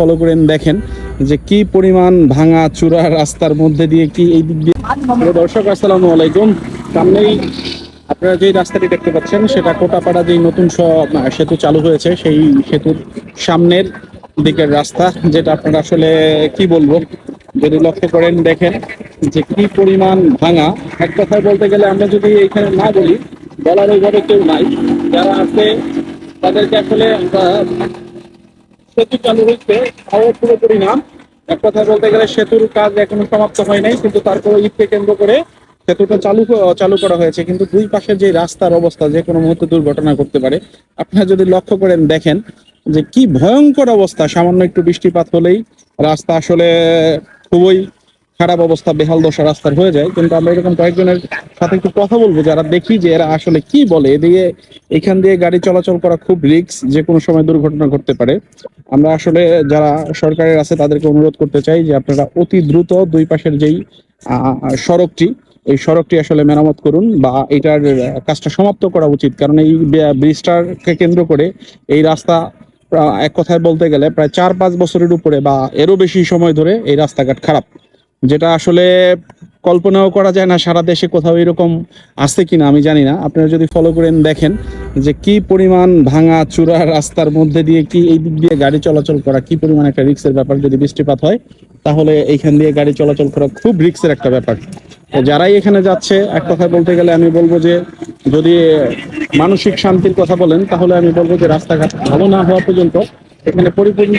Follow করেন, দেখেন যে কি পরিমাণ ভাঙা চূড়া রাস্তার মধ্যে দিয়ে কি এই দিক দিয়ে দর্শক, আসসালামু আলাইকুম। সামনেই আপনারা যেই রাস্তাটি দেখতে পাচ্ছেন, সেটা কোটাপাড়া যেই নতুন সেতু চালু হয়েছে, সেই সেতুর সামনের দিকের রাস্তা, যেটা আপনারা আসলে কি বলব? যদি লক্ষ্য করেন, দেখেন যে কি পরিমাণ ভাঙা। এক কথায় বলতে গেলে আমরা যদি এখানে না বলি, বলার ওইভাবে কেউ নাই। যারা আছে, তাদেরকে আসলে আমরা সেতু চালু হয়েছে, তাও পুরোপুরি নাম। এক কথায় বলতে গেলে সেতুর কাজ এখনও সমাপ্ত হয় নাই, কিন্তু তারপরে ঈদকে কেন্দ্র করে সেতুটা চালু চালু করা হয়েছে। কিন্তু দুই পাশের যে রাস্তার অবস্থা, যে কোনো মুহূর্তে দুর্ঘটনা করতে পারে, আপনারা যদি লক্ষ্য করেন, দেখেন যে কি ভয়ঙ্কর অবস্থা। সামান্য একটু বৃষ্টিপাত হলেই রাস্তা আসলে খুবই খারাপ অবস্থা, বেহাল দশা রাস্তার হয়ে যায়। কিন্তু আমরা এরকম কয়েকজনের সাথে একটু কথা বলব, যারা দেখি যে এরা আসলে কি বলে। এদিকে এখান দিয়ে গাড়ি চলাচল করা খুব রিস্ক, যে কোনো সময় দুর্ঘটনা ঘটতে পারে। আমরা আসলে যারা সরকারের আছে, তাদেরকে অনুরোধ করতে চাই যে আপনারা অতি দ্রুত দুই পাশের যেই সড়কটি, এই সড়কটি আসলে মেরামত করুন বা এটার কাজটা সমাপ্ত করা উচিত। কারণ এই ব্রিজটাকে কেন্দ্র করে এই রাস্তা এক কথায় বলতে গেলে প্রায় চার পাঁচ বছরের উপরে বা এরও বেশি সময় ধরে এই রাস্তাঘাট খারাপ। যেটা আসলে কল্পনাও করা যায় না সারা দেশে কোথাও এরকম আসছে কিনা, আমি জানি না। আপনারা যদি ফলো করেন, দেখেন যে কি পরিমাণ ভাঙা চূড়া রাস্তার মধ্যে দিয়ে কি এই দিক দিয়ে গাড়ি চলাচল করা, কি পরিমাণ একটা রিক্সের ব্যাপার যদি বৃষ্টিপাত হয়, তাহলে এইখান দিয়ে গাড়ি চলাচল করা খুব রিক্সের একটা ব্যাপার। যারাই এখানে যাচ্ছে, এক কথায় বলতে গেলে আমি বলব যে, যদি মানসিক শান্তির কথা বলেন, তাহলে আমি বলব যে রাস্তাঘাট ভালো না হওয়া পর্যন্ত এখানে পরিপূর্ণ।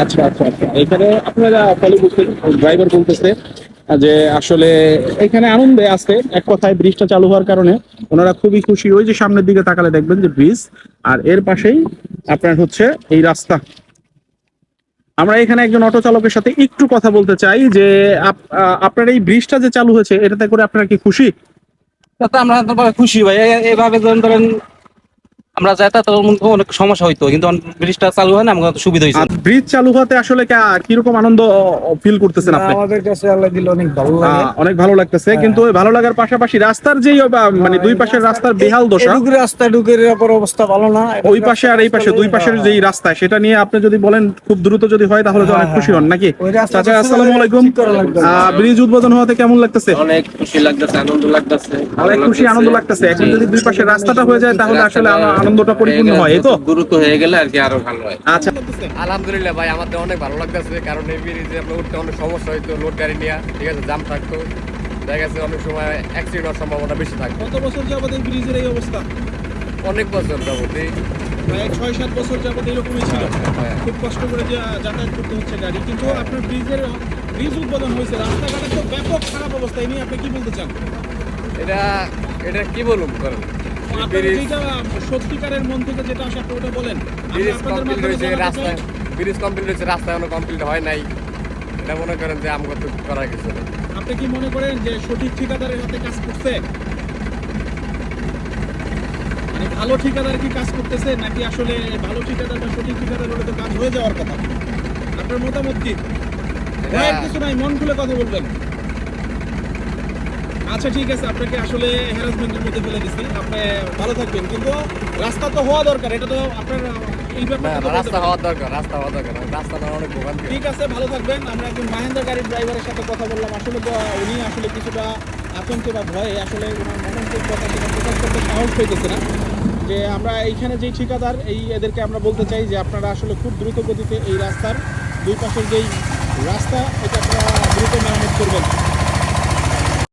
আচ্ছা আচ্ছা আচ্ছা। এখানে আপনারা ফলো বুঝতে ড্রাইভার বলতেছে যে আসলে এখানে আনন্দে আছে, এক কথায় ব্রিজটা চালু হওয়ার কারণে ওনারা খুবই খুশি। ওই যে সামনের দিকে তাকালে দেখবেন যে ব্রিজ আর এর পাশেই আপনার হচ্ছে এই রাস্তা। আমরা এখানে একজন অটো চালকের সাথে একটু কথা বলতে চাই যে আপ- আপনার এই ব্রিজটা যে চালু হয়েছে, এটাতে করে আপনারা কি খুশি? আমরা খুশি ভাই। এভাবে ধরেন আমরা যাতায়াত অনেক সমস্যা হইতো কিন্তু ব্রিজটা চালু হয় না আমাদের তো সুবিধা হয়েছে ব্রিজ চালু হতে আসলে কা- কীরকম আনন্দ ফিল করতেছেন আপনি? আমাদের কাছে আল্লাহ দিল অনেক ভালো লাগে। অনেক ভালো লাগতেছে কিন্তু ওই ভালো লাগার পাশাপাশি রাস্তার যেই মানে দুই পাশের রাস্তার বেহাল দশা। রাস্তা ঢুকের অবস্থা ভালো না। ওই পাশে আর এই পাশে দুই পাশের যেই রাস্তা সেটা নিয়ে আপনি যদি বলেন খুব দ্রুত যদি হয় তাহলে তো অনেক খুশি হন নাকি? চাচা আসসালামু আলাইকুম। ব্রিজ উদ্বোধন হওয়াতে কেমন লাগতেছে? অনেক খুশি লাগতেছে আনন্দ লাগতেছে। অনেক খুশি আনন্দ লাগতেছে। এখন যদি দুই পাশের রাস্তাটা হয়ে যায় তাহলে আসলে আন- আনন্দটা পরিপূর্ণ হয় এই তো? দ্রুত হয়ে গেলে আর কি আরও ভালো হয়। আচ্ছা। আলহামদুলিল্লাহ ভাই আমাদের অনেক ভালো লাগতেছে কারণ এই ব্রিজে আপনার উঠতে অনেক সমস্যা হইতো লোড গাড়ি নিয়ে ঠিক আছে জাম থাকতো। দেখা গেছে অনেক সময় অ্যাক্সিডেন্ট হওয়ার সম্ভাবনা বেশি থাকতো। কত বছর যাবত এই ব্রিজের এই অবস্থা? অনেক বছর যাবত এই। ছয় সাত বছর যাবত এরকমই ছিল। হ্যাঁ। খুব কষ্ট করে যে যাতায়াত করতে হচ্ছে গাড়ি। কিন্তু আপনার ব্রিজের ব্রিজ উদ্বোধন হয়েছে রাস্তাঘাটে তো ব্যাপক খারাপ অবস্থা। এই নিয়ে আপনি কি বলতে চান? এটা এটা কি বলুন করেন। সত্যিকারের মন থেকে যেটা আসে ওটা বলেন ব্রিজ কমপ্লিট হয়েছে রাস্তায় ব্রিজ কমপ্লিট হয়েছে রাস্তা এখনও কমপ্লিট হয় নাই। এটা মনে করেন যে আমগর করার কিছু নেই। আপনি কি মনে করেন যে সঠিক ঠিকাদারের হাতে কাজ করছে? মানে ভালো ঠিকাদার কি কাজ করতেছে নাকি আসলে ভালো ঠিকাদার বা সঠিক ঠিকাদার হলে তো কাজ হয়ে যাওয়ার কথা? আপনার মতামত কি? কিছু নাই মন খুলে কথা বলবেন। আচ্ছা ঠিক আছে আপনাকে আসলে হ্যারাসমেন্টের মধ্যে ফেলে দিচ্ছি আপনি ভালো থাকবেন কিন্তু রাস্তা তো হওয়া দরকার এটা তো আপনার এই বলতে রাস্তা হওয়ার দরকার রাস্তা হওয়া দরকার রাস্তা অনেক ঠিক আছে ভালো থাকবেন। আমরা একজন মাহেন্দ্র গাড়ির ড্রাইভারের সাথে কথা বললাম। আসলে উনি আসলে কিছুটা আতঙ্কে বা ভয়ে আসলে ওনার মননকে কথা সেটা প্রকাশ করতে সাহস পেতেছে না। যে আমরা এইখানে যেই ঠিকাদার এই এদেরকে আমরা বলতে চাই যে আপনারা আসলে খুব দ্রুত গতিতে এই রাস্তার দুই পাশের যেই রাস্তা এটা আপনারা দ্রুত মেরামত করবেন।